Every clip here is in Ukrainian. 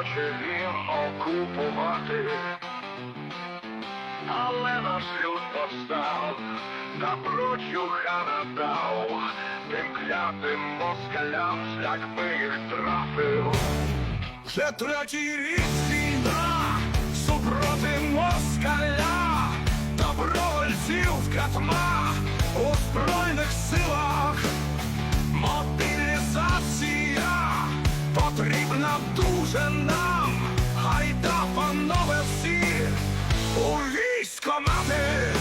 хоче він окупувати, але наш люд постав, напрочуха надав, тим клятим москалям шлях би їх трафив. Вже третій рік війна супроти москаля, добровольців катма у збройних силах. Потрібна дуже нам, гайда, панове всі, у військомати.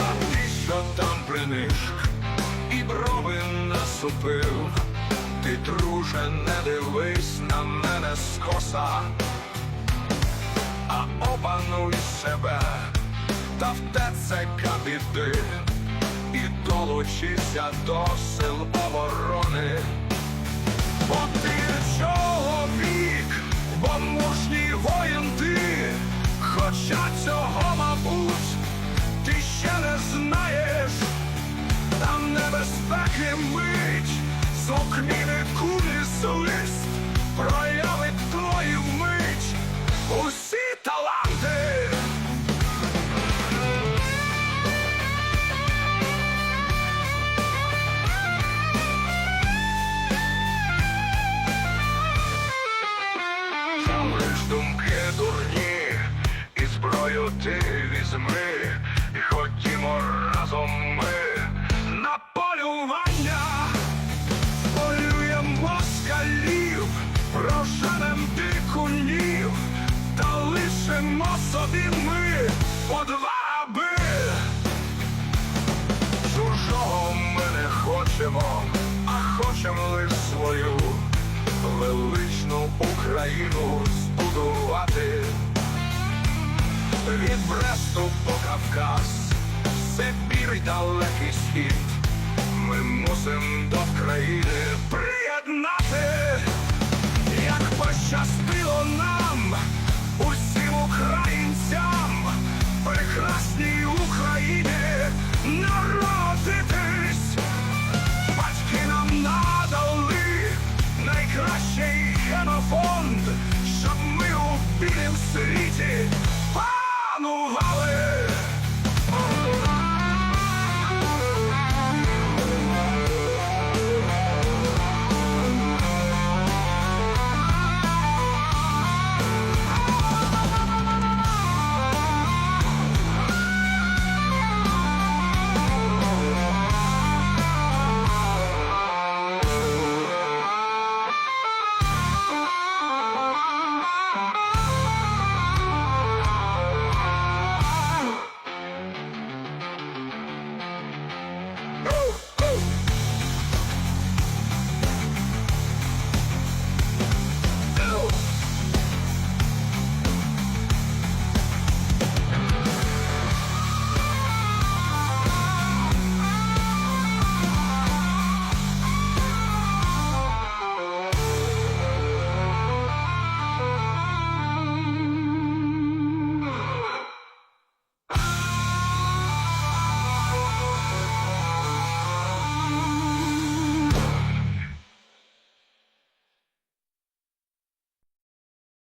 А ти, що там принишк, і брови насупив, ти, друже, не дивись на мене скоса, а опануй себе, та в ТЦК біди і долучися до сил оборони. хоча цього, мабуть, ти ще не знаєш, там небезпеки мить, Зброю ти візьми, і ходімо разом ми на полювання, полюєм москалів, проженем дикунів, та лишимо собі ми по два аби. Чужого ми не хочемо, а хочемо лиш свою величну Україну збудувати від Бресту по Кавказ, Сибір й далекий схід, ми мусимо до країни приєднати, як пощастило нам, усім українцям, прекрасній Україні народитись, батьки нам надали найкращий генофонд, щоб ми у білім світі. carnaval